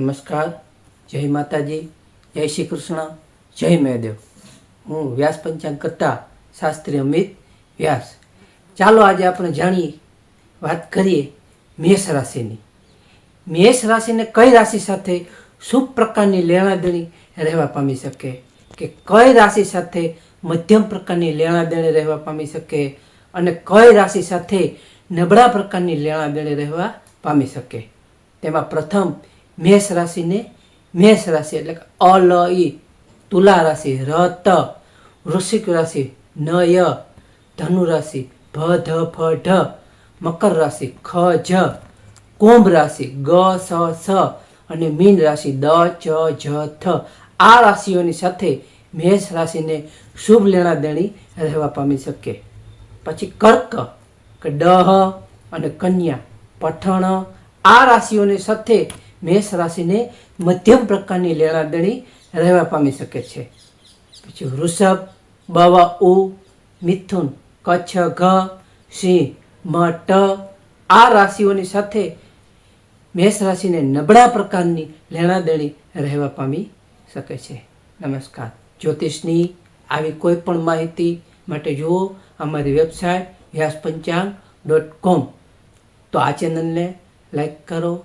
નમસ્કાર, જય માતાજી, જય શ્રી કૃષ્ણ, જય મહાદેવ. હું વ્યાસ પંચાંગ કરતા શાસ્ત્રી અમિત વ્યાસ. ચાલો આજે આપણે જાણીએ, વાત કરીએ મેષ રાશિની. મેષ રાશિને કઈ રાશિ સાથે શુભ પ્રકારની લેણાદેણી રહેવા પામી શકે? કે કઈ રાશિ સાથે મધ્યમ પ્રકારની લેણાદેણી રહેવા પામી શકે? અને કઈ રાશિ સાથે નબળા પ્રકારની લેણાદેણી રહેવા પામી શકે? તેમાં પ્રથમ મેષ રાશિને મેષ રાશિ એટલે કે અલ ઈ તુલા રાશિ ર ત વૃશ્ચિક રાશિ નય ધનુ રાશિ ભ ધ ફ ઢ મકર રાશિ ખ જ કુંભ રાશિ ગ સ સ અને મીન રાશિ, દ, ચ, જ, થ। આ રાશિઓની સાથે મેષ રાશિને શુભ લેણા દેણી રહેવા પામી શકે. પછી કર્ક, કે ડહ અને કન્યા, પઠણ, આ રાશિઓની સાથે મેષ રાશિને મધ્યમ પ્રકારની લેણાદણી રહેવા પામી શકે છે. પછી વૃષભ, બાવા, ઉ, મિથુન, કચ્છ, ઘ, સિંહ, મ, ટ આ રાશિઓની સાથે મેષ રાશિને નબળા પ્રકારની લેણાદેણી રહેવા પામી શકે છે. નમસ્કાર. જ્યોતિષની આવી કોઈ પણ માહિતી માટે જુઓ અમારી વેબસાઇટ વ્યાસ પંચાંગ ડોટ કોમ. તો આ ચેનલને લાઈક કરો